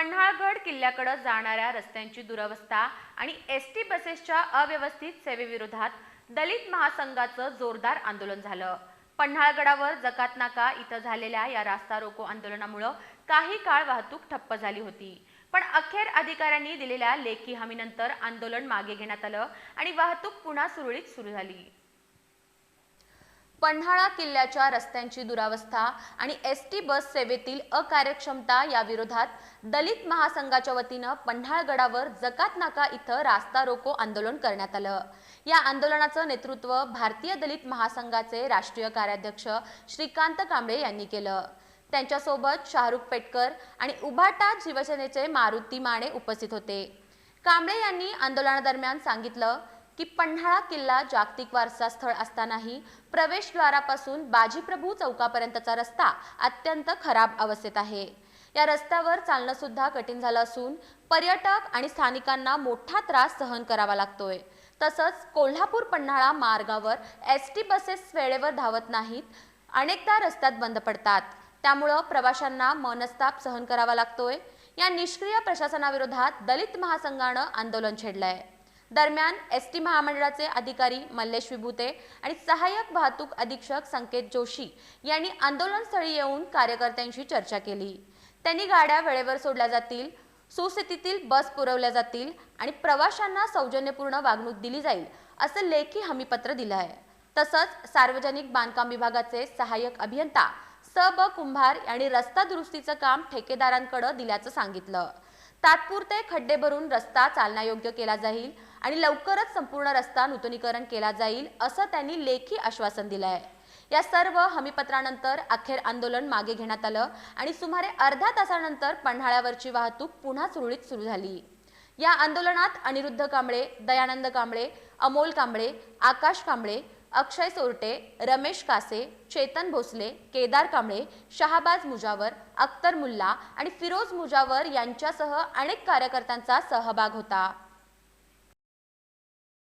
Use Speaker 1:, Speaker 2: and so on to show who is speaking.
Speaker 1: पन्हाळगड किल्ल्याकडे जाणाऱ्या रस्त्यांची दुरवस्था आणि एस टी बसेसच्या अव्यवस्थित सेवेविरोधात दलित महासंघाचं जोरदार आंदोलन झालं. पन्हाळगडावर जकात नाका इथं झालेल्या या रास्ता रोको आंदोलनामुळं काही काळ वाहतूक ठप्प झाली होती. पण अखेर अधिकाऱ्यांनी दिलेल्या लेखी हमीनंतर आंदोलन मागे घेण्यात आलं आणि वाहतूक पुन्हा सुरळीत सुरू झाली. पन्हाळा किल्ल्याच्या रस्त्यांची दुरावस्था आणि एस टी बस सेवेतील अकार्यक्षमता याविरोधात दलित महासंघाच्या वतीनं पन्हाळगडावर जकात नाका इथं रास्ता रोको आंदोलन करण्यात आलं. या आंदोलनाचं नेतृत्व भारतीय दलित महासंघाचे राष्ट्रीय कार्याध्यक्ष श्रीकांत कांबळे यांनी केलं. त्यांच्यासोबत शाहरुख पेटकर आणि उभाटा शिवसेनेचे मारुती माने उपस्थित होते. कांबळे यांनी आंदोलनादरम्यान सांगितलं की पन्हाळा किल्ला जागतिक वारसा स्थळ असतानाही प्रवेशद्वारापासून बाजीप्रभू चौकापर्यंतचा रस्ता अत्यंत खराब अवस्थेत आहे. या रस्त्यावर चालणं सुद्धा कठीण झालं असून पर्यटक आणि स्थानिकांना मोठा त्रास सहन करावा लागतोय. तसंच कोल्हापूर पन्हाळा मार्गावर एस टी बसेस वेळेवर धावत नाहीत अनेकदा रस्त्यात बंद पडतात. त्यामुळं प्रवाशांना मनस्ताप सहन करावा लागतोय. या निष्क्रिय प्रशासनाविरोधात दलित महासंघानं आंदोलन छेडलंय. दरम्यान एस टी महामंडळाचे अधिकारी मल्लेश विभूते आणि सहाय्यक वाहतूक अधीक्षक संकेत जोशी यांनी आंदोलनस्थळी येऊन कार्यकर्त्यांशी चर्चा केली. त्यांनी गाड्या वेळेवर सोडल्या जातील सुस्थितीतील बस पुरवल्या जातील आणि प्रवाशांना सौजन्यपूर्ण वागणूक दिली जाईल असं लेखी हमीपत्र दिलं आहे तसंच सार्वजनिक बांधकाम विभागाचे सहाय्यक अभियंता स ब कुंभार यांनी रस्ता दुरुस्तीचं काम ठेकेदारांकडे दिल्याचं सांगितलं. तात्पुरते खड्डे भरून रस्ता चालण्यायोग्य केला जाईल आणि लवकरच संपूर्ण रस्ता नूतनीकरण केला जाईल असं त्यांनी लेखी आश्वासन दिलं आहे या सर्व हमीपत्रानंतर अखेर आंदोलन मागे घेण्यात आलं आणि सुमारे अर्धा तासानंतर पन्हाळ्यावरची वाहतूक पुन्हा सुरळीत सुरू झाली. या आंदोलनात अनिरुद्ध कांबळे दयानंद कांबळे अमोल कांबळे आकाश कांबळे अक्षय सोरटे रमेश कासे चेतन भोसले केदार कांबळे शहाबाज मुजावर अख्तर मुल्ला आणि फिरोज मुजावर यांच्यासह अनेक कार्यकर्त्यांचा सहभाग होता.